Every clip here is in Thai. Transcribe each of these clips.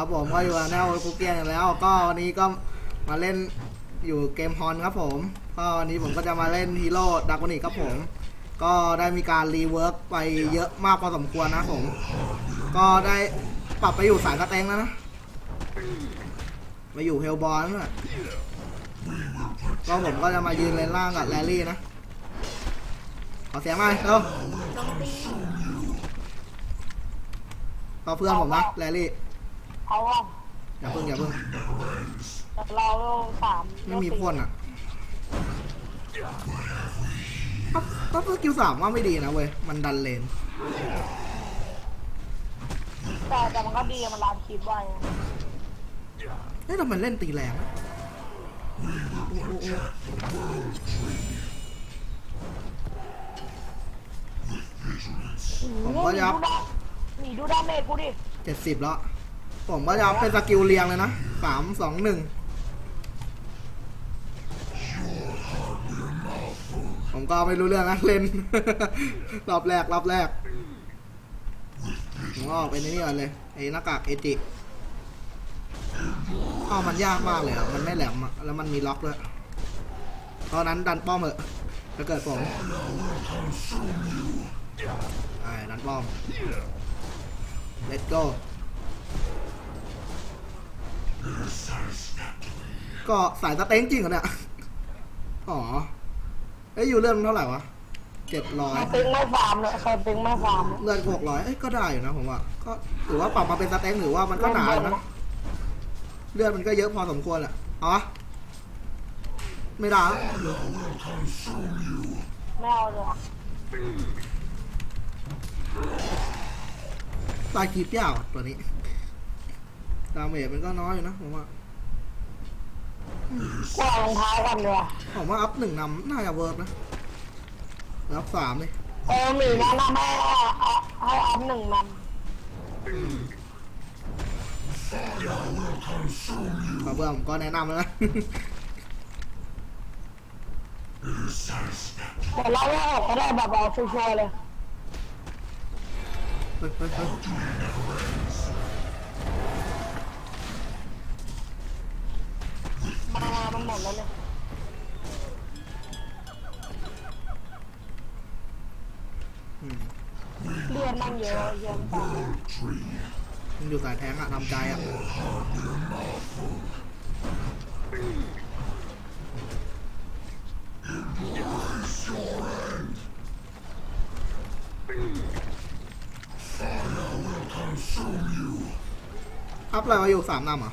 ครับผมก็อยู่กับแนวคุกเกียนอีกแล้ว ก็วันนี้ก็มาเล่นอยู่เกมฮอนครับผมก็วันนี้ผมก็จะมาเล่นฮีโร่ดักวานิกครับผม ก็ได้มีการรีเวิร์กไปเยอะมากพอสมควรนะผม ก็ได้ปรับไปอยู่สายกระเตงแล้วนะมาอยู่เฮลบอลนั่นแหละก็ผมก็จะมายืนเลนล่างกับแรลลี่นะ ขอเสียงหน่อยเร็วก็เพื่อนผมนะแรลลี่ เอาว่าอย่าเพิ่งอย่าเพิ่งเราสามไม่มีพ่นอะก็ก็สกิลสามว่าไม่ดีนะเว้ย มันดันเลน แต่แต่มันก็ดีมันรันคลิปไว้เฮ้ยแต่มันเล่นตีแรงนะโอ้โอ้โอ้ผมก็ยับหนีดูดาเมจกูดิเจ็ดสิบแล้ว ผมก็ยับเป็นสกิลเรียงเลยนะสามสองหนึ่งผมก็ไม่รู้เรื่องนะเล่น รอบแรกรอบแรกผมก็ออกเป็นไอ้นี่ก่อนเลยไอ้หน้ากากเอจิอ้าวมันยากมากเลยอะมันไม่แหลมอะแล้วมันมีล็อกด้วยตอนนั้นดันป้อมเหอะถ้าเกิดผมไอ้ดันป้อม let's go ก็สายสเต็งจริงเหรอเนี่ย อ๋อเอ้ยอยู่เรื่องเท่าไหร่วะเจ็ดร้อยสติงไม่ฟาร์มเลยสติงไม่ฟาร์มเลือดหกร้อยเอ้ยก็ได้อยู่นะผมว่าก็ถือว่าปรับมาเป็นสเต็งหรือว่ามันก็หนาอยู่นะเลือดมันก็เยอะพอสมควรแหละเอาวะไม่ได้ไม่เอาเลยตายคีบยาวอะตัวนี้ ดาเมจมันก็น้อยอยู่นะผมว่ากูเอารองเท้ากันเลยผมว่าอัพหนึ่งนำน่าจะเวิร์กนะอัพสามเลยเออหมีแนะนำให้ให้อัพหนึ่งมันขอเพื่อนผมก็แนะนำแล้วนะแต่เราไม่ออกก็ได้แบบเอาชัวร์ๆเลย เฮ้ยเฮ้ยเฮ้ยมามันหมดแล้วเนี่ยอืมเลือดมันเยอะเยอะไปมันอยู่สายแทงอะทำใจอะอัพอะไรวะอยู่สามนำเหรอ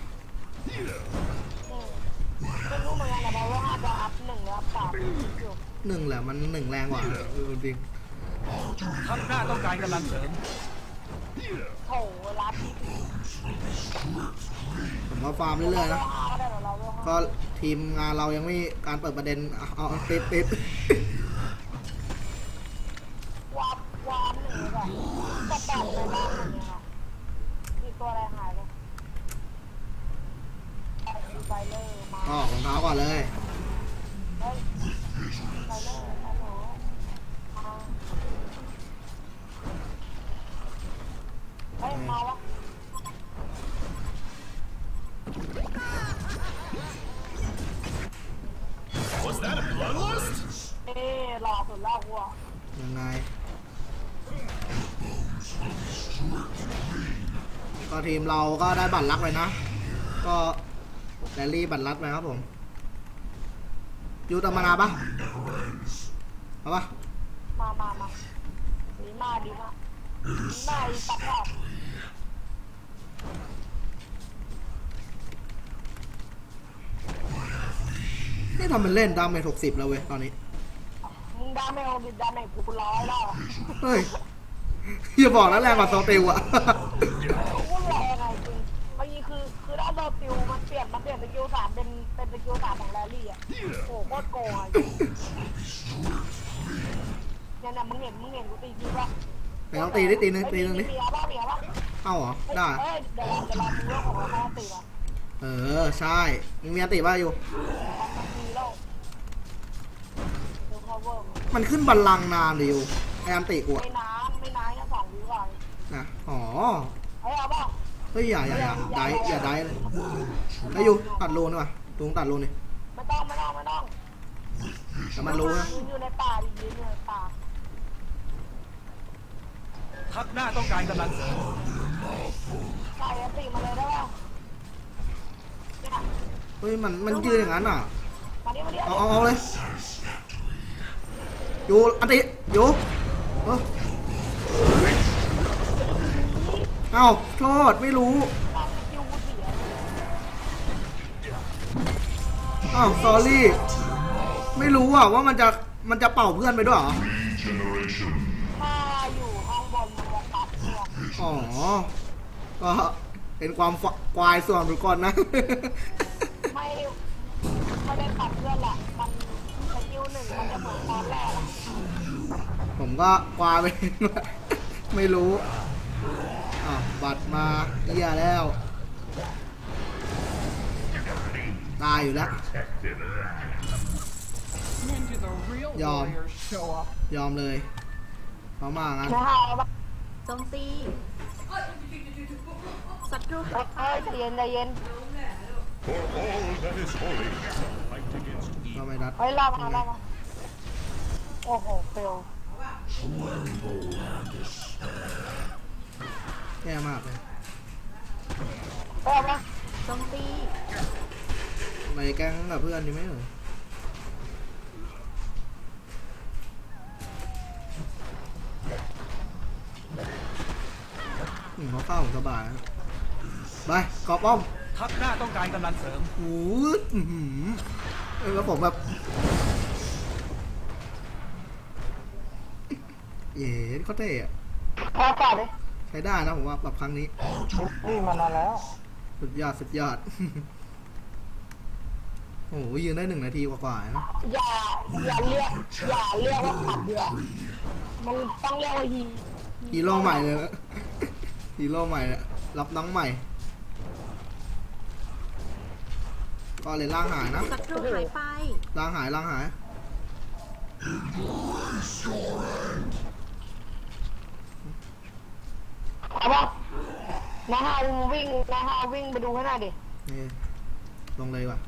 หนึ่งแหละมันหนึ่งแรงกว่าเออจริงข้างหน้าต้องการกำลังเสริมโถเวลาที่ผมว่าฟาร์มเรื่อยๆนะห้าก็ได้เหรอเราเลือกห้าก็ทีมงานเรายังไม่การเปิดประเด็นเอาเอาติดติด ยังไงก็ทีมเราก็ได้บัตรลักไปนะ ก็แรลลี่บัตรลักไปครับผมยูตามมานาปะเอาปะมามามาดีมากดีมากดีมากอีสัตว์อะนี่ทำเป็นเล่นดาเมจหกสิบแล้วเว้ยตอนนี้มึง ดาไม่เอาดิดาไม่กูร้อยแล้วเฮ้ยอย่าบอกนะแรงกว่าโซติวอะกูแรงไงจริงเมื่อกี้คือคือถ้าโดนติวมันเปลี่ยนมันเปลี่ยนสกิลสามเป็นเป็นสกิลสามของแรลลี่อะโอ้โหโคตรโกงอะเนี่ยเนี่ยมึงเห็นมึงเห็นกูตีจริงปะไหนลองตีดิตีหนึงตีหนึงดิมีอะไรบ้างมีอะไรบ้างเอ้าเหรอได้เอ้ยเดี๋ยวเราเดี๋ยวเราดูเรื่องของเราเขาตีอะเออใช่มึงมีอันติบ้าอยู่มันมีแล้วเดี๋ยว cover มันขึ้นบัลลังก์นานดิวไออันติกูอะไม่นานไม่นานแค่สองวิวก่อนนะอ๋อเฮ้ยเอาเปล่าฮ้ยอย่าอย่าอย่าได้อย่าได้เลยไอ้ยอยู่ตัดรูนี่ว่ะตุงตัดรูนี่ไม่ต้องไม่ต้องไม่ต้องแต่มันรู้นะยืนอยู่ในป่าดิยืนอยู่ในป่าทัพหน้าต้องการกำลังเสริมใส่อันติมาเลยได้ป่ะเนี่ยเฮ้ยมันมันยืนอย่างนั้นอะมาดิมาดิเอาเอาเอาเลย อยู่อันติอยู่เออเอ้าโทษไม่รู้ตามสกิลกูเสียอ้าวสอรี่ ไม่รู้อะว่ามันจะมันจะเป่าเพื่อนไปด้วยเหรอถ้าอยู่ห้องบนมันจะตัดเพื่อนอ๋อ ก็เป็นความฟควายส่วนบุคคลนะ ไม่ไม่ได้ตัดเพื่อนแหละ มันสกิลหนึ่งมันจะเหมือนตอนแรกอะผมก็ควายไปไม่รู้อ่าวบัตรมาเอียแล้ว ตายอยู่แล้ว When do the real Yum. warriors show up? ยอมเลยเพราะมางั้นไม่หายปะโจมตีศัตรูเอ้ยใจเย็นใจเย็น For all that is holy, fight against ก็ไม่รัดเฮ้ยรอมารอมา โอ้โหเฟลแย่มากเลยเฟลไหมโจมตีไปแกล้งกับเพื่อนดีไหมเอ่ยอืมเขาเข้าสบายไปกอบป้อมทัพหน้าต้องการกำลังเสริม โอ้ยอื้อหือเออแล้วผมแบบ เย้เขาเท่อะพอก่อนเลยใช้ได้นะผมว่าแบบครั้งนี้นี่มานานแล้ว สุดยอดสุดยอด โอ้โหยืนได้หนึ่งนาทีกว่าๆนะ อย่าอย่าเรียกอย่าเรียกว่าขับเรือมันต้องเรียกว่าฮีฮีโร่ใหม่เลยนะฮีโร่ใหม่เลยรับน้องใหม่ ก็เลยล่างหายนะ ศัตรูหายไป ล่างหายล่างหาย เอาปะนะฮะวิ่งนะฮะวิ่งไปดูให้หน่อยดินี่ลงเลยว่ะ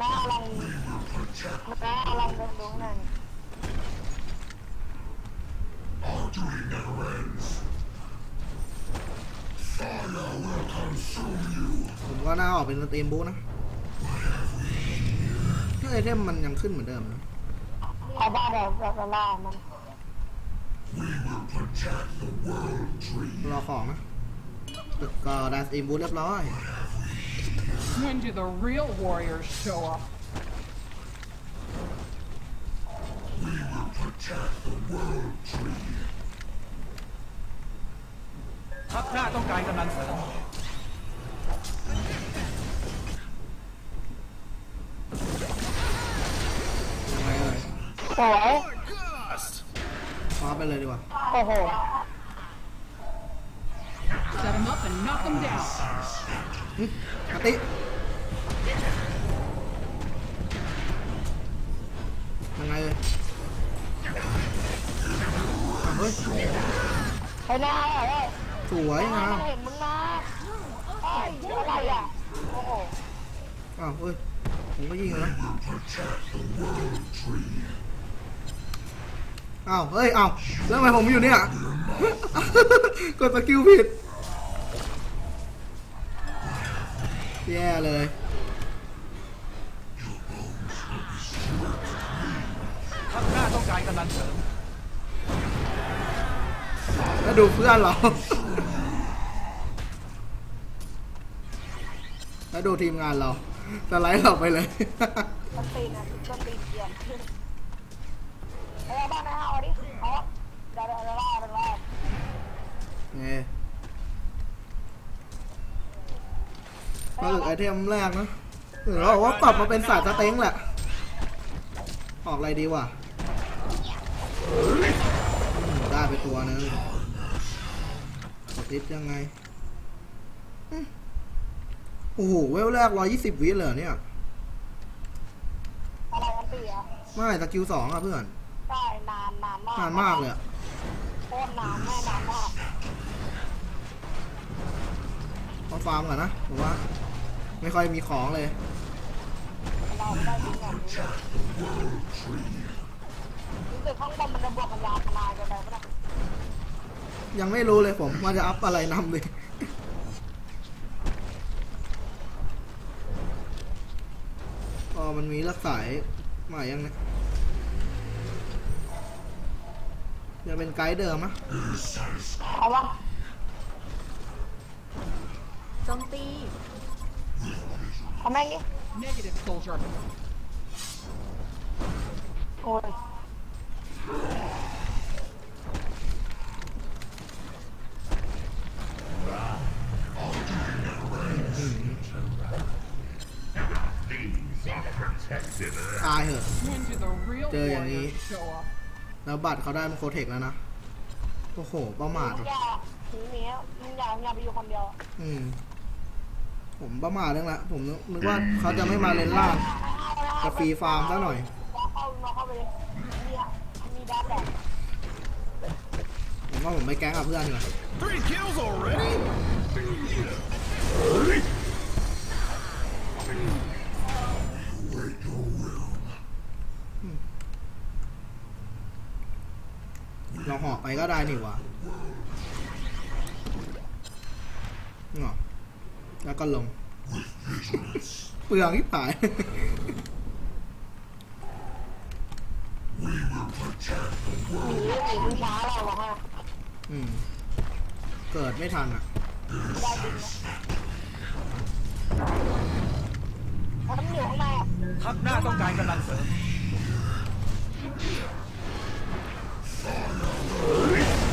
นะฮะลองนะฮะลองเดินดูให้หน่อยผมก็น่าออกเป็นสตรีมบู๊นะเฮ้ย ไอเทมมันยังขึ้นเหมือนเดิมนะเอาบ้านแบบแบบละลายมันรอของนะก็ได้สตรีมบู๊เรียบร้อย When do the real warriors show up? ทัพหน้าต้องการกำลังเสริม สวยคว้าไปเลยดีกว่า โอ้โห Set him up and knock him down. หึอาติยังไงเลยเฮ้ยไปหน้าเอ้ยสวยงามเห็นมึงนะอ้ยอะไรอะ โอ้โหอ้าวเฮ้ยผมก็ยิงแล้ว อ้าวเฮ้ยอ้าวแล้วทำไมผมอยู่เนี่ย กดสกิลผิด แย่เลยทัพหน้าต้องการกำลังเสริมแล้วดูเพื่อนเรา แล้วดูทีมงานเราสไลด์เราไปเลยต้นตีนอะต้นตีนเกียนไอ้บ้านนะฮะเอาดิเอาเดี๋ยวเดี๋ยวเดี๋ยวล่าเดี๋ยวล่า นี่ ก็คือไอเทมแรกนะหรือเราบอกว่าปรับมาเป็นสายสเต็งแหละ ออกอะไรดีวะอืมได้ไปตัวนึงสติดยังไงอืมโอ้โห เวลแรกร้อยยี่สิบวิเลยเหรอเนี่ย อะไรกันตีไม่สกิลสองอะเพื่อนใช่นานนานมากนานมากเลยอะโคตรนานแม่นานมากต้องฟาร์มก่อนนะผมว่า ไม่ค่อยมีของเลยเราไม่ได้ดิ้งแบบนี้เลยรู้สึกข้างบนมันจะบวกกันยาวขนาดกันไปปะเนี่ยยังไม่รู้เลยผมว่าจะอัพอะไรนำเลยก็มันมีรักสายใหม่ยังเนี่ยยังเป็นไกด์เดิมนะเอาวะโจมตี เอาแม่งนี่ Negative, soldier. โอ้ยตายเหอะ When do the real Chơi อย่าง warriors นี้ show up? แล้วบัตรเขาได้มันโคเทคแล้วนะ โอ้โห ประมาทมึงว่ะอย่าหนีหนีมึงอย่ามึงอย่าไปอยู่คนเดียว อืม ผมประมาทเรื่องละผมนึกว่าเขาจะไม่มาเลนล่างจะฟรีฟาร์มซะหน่อยเราเข้าเราเข้าไปเลยเนี่ยมีดับแบบผมว่าผมไปแก๊งกับเพื่อนดีกว่า Three kills already? เราหอกไปก็ได้นี่หวะงอ แล้วก็ลง เปลืองที่ผายหนีหนีมึงช้าเราหรอกฮะอืม เกิดไม่ทันอะ ได้จริงนะเพราะมันอยู่ข้างในอะทัพหน้าต้องการกำลังเสริม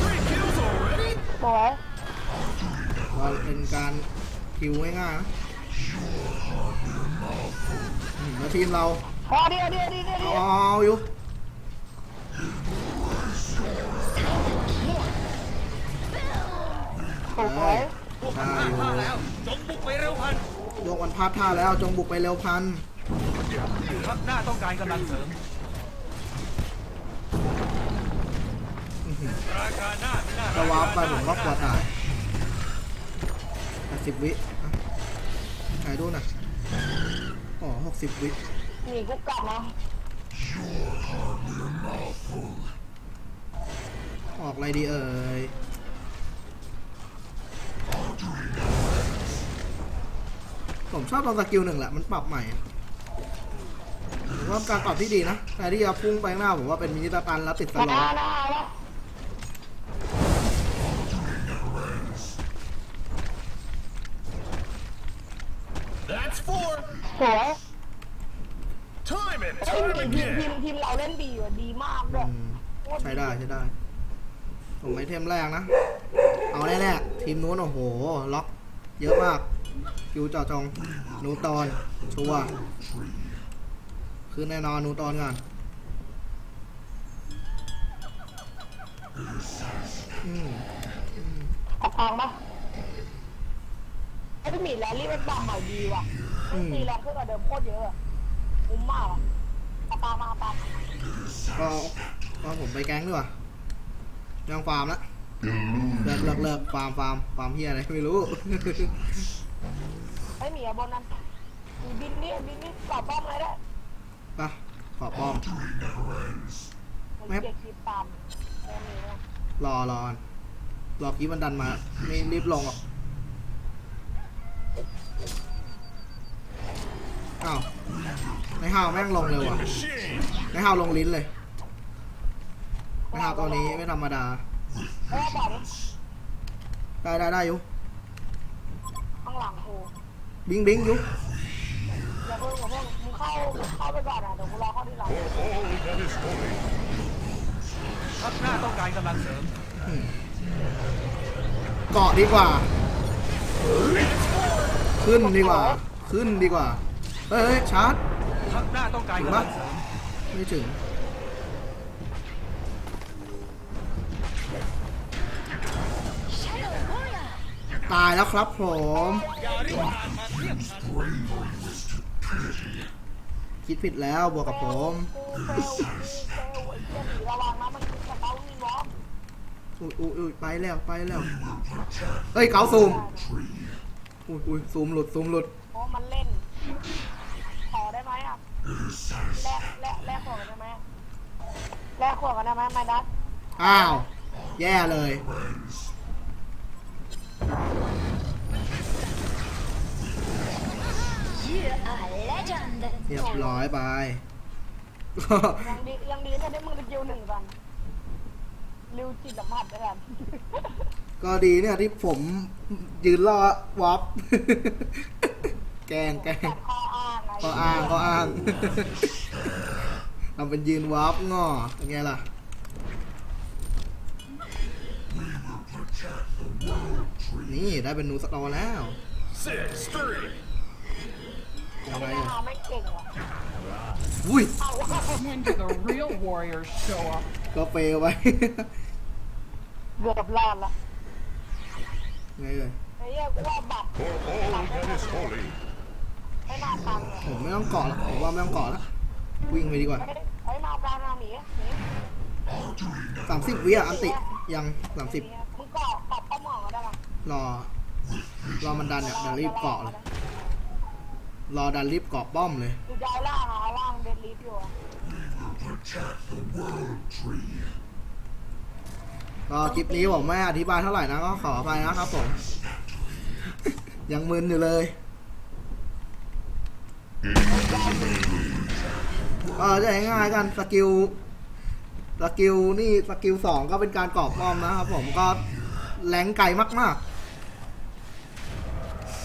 Three kills already? สวยว่าเป็นการ คิวง่ายๆนะอืมแล้วทีมเราพอเดียวเดียวเดียวเดียวเดียวเอาอยู่สวยได้อยู่มาแล้ว จงบุกไปเร็วพันยกวันพัดท่าแล้ว จงบุกไปเร็วพันทัพหน้าต้องการกำลังเสริมอื้อหือราคาหน้าไม่น่าจะวาร์ปไปผมก็กลัวตายแปด สิบวิอะไหนดูหน่อยอ๋อหกสิบวิหนีกูกลับนะออกอะไรดีเอ่ยผมชอบตอนสกิลหนึ่งแหละ มันปรับใหม่อะผมว่าการปรับที่ดีนะแต่ที่จะพุ่งไปข้างหน้าผมว่าเป็นมินิตากันแล้วติดสมาล็อห สวย Time and เฮ้ย time ทีมทีม again. ทีมเราเล่นดีว่ะดีมากด้วยอืมใช้ได้ใช้ได้ผมไอเทมแรกนะ เอาแน่ๆทีมนู้นโอ้โห ล็อก เยอะมากคิวเจาะจงนูตอนชัวร์คือแน่นอนนูตอนก่อนอืมออกทางปะไอ้ที่มีแรลลี่เป็นบัมใหม่ดีว่ะมัน ตีแรงขึ้นกว่าเดิมโคตรเยอะอะคุ้มมากอะเอาตามมาเอาตามมาก็ก็ผมไปแก๊งดีกว่ายังฟาร์มละเลิกเลิกเลิกฟาร์มฟาร์มฟาร์มเฮียอะไรไม่รู้ไอ้หมีอะบนนั้นมีบินนี่บินนี่กอดป้อมเลยได้ปะขอป้อมมันเก็บคลิปตามแม่มีนะรอรอรอกี้มันดันมา ไม่รีบลงหรอก อ้าวในห้าวแม่งลงเร็วอะ Machine. ในห้าวลงลิ้นเลยในห้าวตัวนี้ไม่ธรรมดาเอ้ยบอกดิได้ได้ได้อยู่ข้างหลังกูบิงบิงอยู่อย่าเพิ่งอย่าเพิ่งมึงเข้าเข้าไปก่อนอะเดี๋ยวกูรอเข้าที่หลัง For all that is holy. ทัพหน้าต้องการกำลังเสริมเกาะดีกว่า ขึ้นดีกว่า ขึ้นดีกว่า เฮ้ยเฮ้ยชาร์จทัพหน้าต้องการกำลังเสริมไม่ถึงตายแล้วครับผมคิดผิดแล้วบวกกับผมกูเฟลกูเฟลไอ้เหี้ยหนีระวังนะมันคือสเตามีวอล์กอุ้ยอุ้ยอุ้ยไปแล้วไปแล้วเฮ้ยเกาซูมอุ้ยอุ้ยซูมหลุดซูมหลุด แลกแลกแลกขวดกันได้ไหมแลกขวดกันได้ไหมไม่ดัดอ้าว แย่เลยเรียบร้อยไป ยังดียังดีถ้าได้มึงสกิลหนึ่งกันริวจิตสัมผัสด้วยกันก็ดีเนี่ยที่ผมยืนรอวอปแกล้งแกล้ง ตัดข้ออ้างไง ก็อ้างก็อ้างทำเป็นยืนวอปง่อเป็นไงล่ะนี่ได้เป็นนูสตอแล้วอะไม่เก่งว่ะอุ้ยเอาวะ When do the real warriors show up? ก็เฟลไปเกือบรอดละไงเลยไอ้เหี้ยกูว่าบัตร For all that is holy. ไม่น่าตังเลยผมไม่ต้องเกาะแล้วผมว่าไม่ต้องเกาะแล้ววิ่งไปดีกว่าเฮ้มาเอามาหนีหนีสามสิบวิอะอันติยังสามสิบมึงเกาะตอบป้อมหมอได้ปะรอ รอมันดันเนี่ยดี๋ยวรีบเกาะเลยรอดันรีบเกาะป้อมเลยกูจะเอาล่างอะเอาล่างเดนลิฟอยู่อะก็คลิปนี้ผมไม่อธิบายเท่าไหร่นะก็ขออภัยนะครับผม ยังมึนอยู่เลย เออจะง่ายๆกันสกิลสกิลนี่สกิลสองก็เป็นการกรอบป้อมนะครับผมก็แรงไกลมากๆ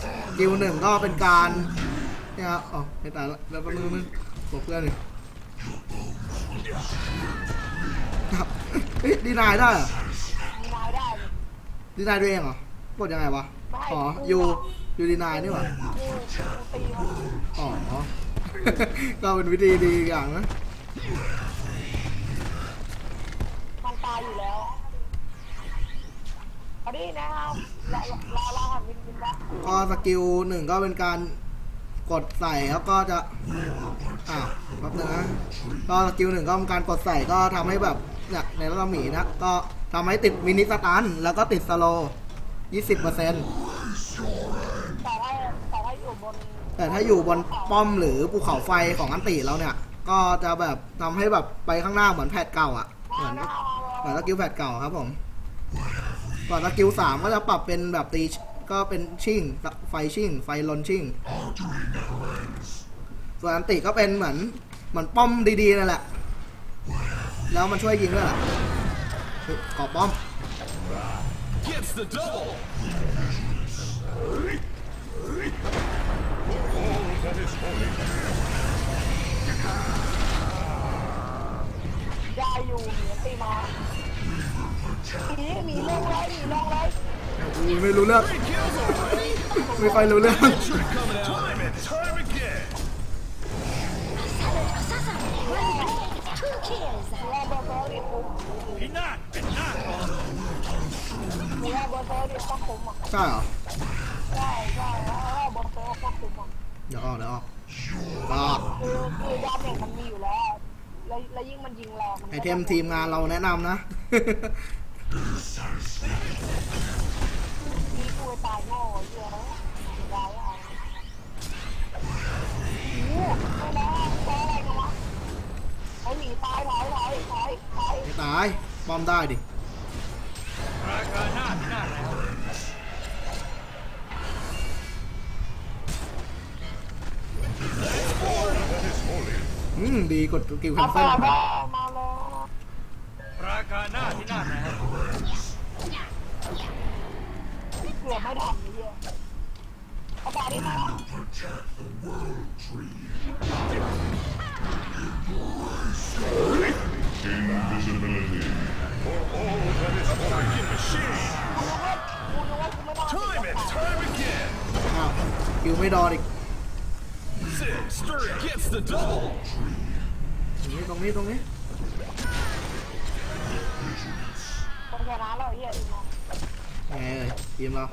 สกิลหนึ่งก็เป็นการเนี่ยครับอ๋อไม่ตายละแล้วแป๊บนึงนึงบอกเพื่อนหนึ่งครับเฮ้ยดีนายได้เหรอมีนายได้ดีนายตัวเองเหรอกดยังไงวะอ๋ออยู่ ยูดีนายนี่หว่ากูกูตีมันอ๋อ ก็เป็นวิธีดีอย่างนะ มันตายอยู่แล้วเอาดินะครับรอรอรอหันวินวินละก็สกิลหนึ่งก็เป็นการกดใส่แล้วก็จะอ้าวแป๊บนึงนะก็สกิลหนึ่งก็เป็นการกดใส่ก็ทำให้แบบเนี่ยในรัศมีนะ ก็ทำให้ติดมินิสตันแล้วก็ติดสโลยี่สิบเปอร์เซ็นต์แต่ แต่ถ้าอยู่บนป้อมหรือภูเขาไฟของอันติแล้วเนี่ย ก็จะแบบทำให้แบบไปข้างหน้าเหมือนแพทเก่าอะ เหมือนเหมือนสกิลแพทเก่าครับผมก่อนสกิลสามก็จะปรับเป็นแบบตีก็เป็นชิ่งไฟชิ่ง ไฟลนชิ่ง ส่วนอันติก็เป็นเหมือนเหมือนป้อมดีๆนั่นแหละ แล้วมันช่วยยิงด้วยล่ะเฮ้ยกอบป้อม Gets the double. All that is holy. ได้อยู่หนีตีมาหนีหนีลงเลยหนีลงเลยอุ้ยไม่รู้เรื่อง ไม่ค่อยรู้เรื่อง Time and time again. รอเบอร์เบอร์ดิคุ้ม Enough. Enough. หนีรอเบอร์เบอร์ดิต้องคุ้มอะใช่เหรอใช่ใช่รอเบอร์เบอร์ต้องคุ้มอะ เดี๋ยวออกเดี๋ยวออกก็คือคือดาเมจมันมีอยู่แล้ว แล้วแล้วยิ่งมันยิงแรงนไอเทมทีมงานเราแนะนำนะ มีกูไปตายโง่เยอะนะได้อะโอ้ไม่ได้แพ้อะไรกันวะไอ้หนีตายถอยถอยถอยถอยไม่ตายป้อมได้ดิ รายการหน้าที่หน้าแล้ว อืมดีกดสกิลแคนเอาเซิต่ลอมามาเลยรายการหน้าที่หน้าแล้วเกือบไม่ทันนี่เอาต่อดิมา Invisibility. For all that is holy. Machine. กูนึกว่ากูไม่ต้อง Time and time again. อ้าวคิวไม่ดอนอีก Six, three. Gets the double. ตรงนี้ตรงนี้ตรงนี้คนชนะแล้วเฮียอีกนะไงเอ่ยทีมเรา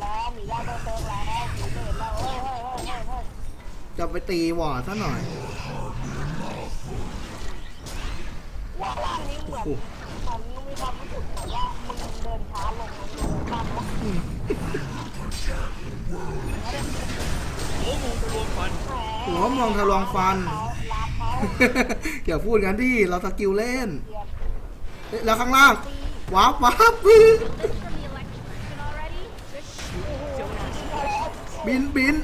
แล้วมีได้เบอร์เติมแล้วมีเบอร์แล้วเฮ้ยเฮ้ยเฮ้ยเฮ้ยเฮ้ยจะไปตีวอร์ดซะหน่อยว่าร่างนี้เหมือนโอ้โหมันมีความรู้สึกแบบว่ามึงเดินช้าลงนะตามว่า หัวงูทะลวงฟันหัวมองทะลวงฟันเขารับเขาอย่าพูดงั้นดิเราสกิลเล่น แล้วข้างล่างว้าวว้าวบินบิน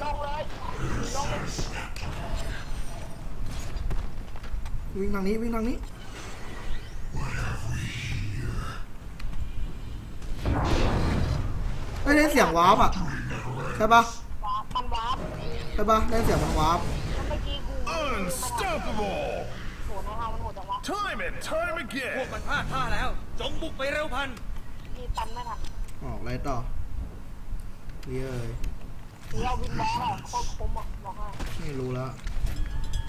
วิ่งทางนี้วิ่งทางนี้ไม่ได้เสียงวาร์ปอะ ใช่ปะ ช่ปะได้เสียงมันวาร์ปแล้วเมื่อกี้กู Unstoppable! โหในทางมันโหดจังวะ Time and time พวก again! มันพลาดท่าแล้ว จงบุกไปเร็วพันมีตันไม่ทันออกอะไรต่อเย้ยหรือเราวินบอลอะโคตรคุ้มอะบอกให้ไม่รู้แล้ว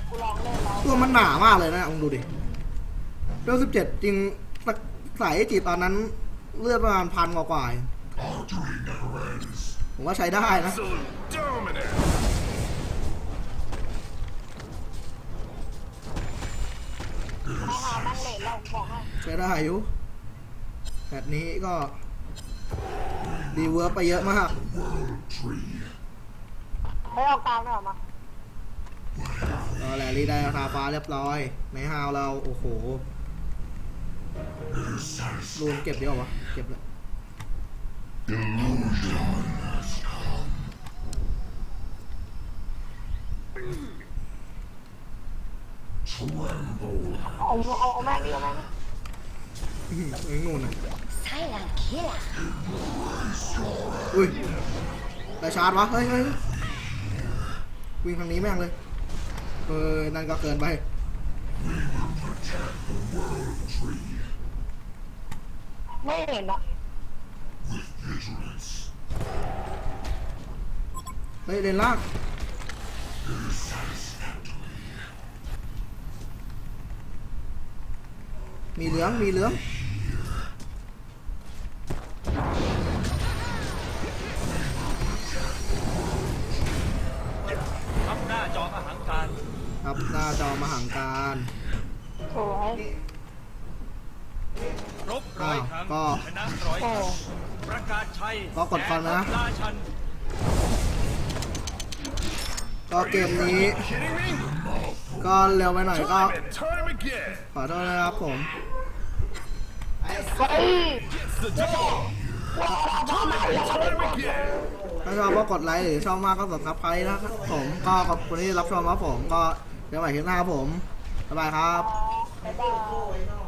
กูลองเล่นแล้วตัวมันหนามากเลยนะลองดูดิเรื่องสิบเจ็ดจริงสักสายไอจีตอนนั้นเลือดประมาณพันกว่าๆเองผมว่าใช้ได้นะ Absolute dominant! ให้หาตั้งเลนเราบอกให้ใช้ได้อยู่แบบนี้ก็ดีเวิร์กไปเยอะมากให้เอากลางได้หรอมาก็แลลี่ได้ราคาฟ้าเรียบร้อยในฮาวเรา โอ้โหรูนเก็บเดียววะเก็บเลย เอาเอาเอาแม่งนี่เอาแม่งนี่อื้อหือไอ้งูน่ะอุ้ยได้ชาร์จวะเฮ้ยเฮ้ยเฮ้ยวิ่งทางนี้แม่งเลย เออ นั่นก็เกินไป ไม่เห็นอะเฮ้ยเดินลาก มีเหลืองมีเหลืองทับหน้าจอมหังการครับหน้าจอมหังการสวยรบร้อยครั้งก็ชนะร้อยโอ้ครั้งประกาศชัยก็กดฟันนะแก่ทัพราชันก็เกมนี้ Kidding me? ก็เร็วไปหน่อยก็ Time and time again! ขอโทษนะครับผม เฮ้ย It's the dog! Time and time again! ถ้าชอบก็กดไลค์หรือชอบมากก็กดซับสไครต์นะครับผมก็ขอบคุณที่รับชมครับผมก็เดี๋ยวใหม่คลิปหน้าครับผมบ๊ายบายครับบ๊ายบาย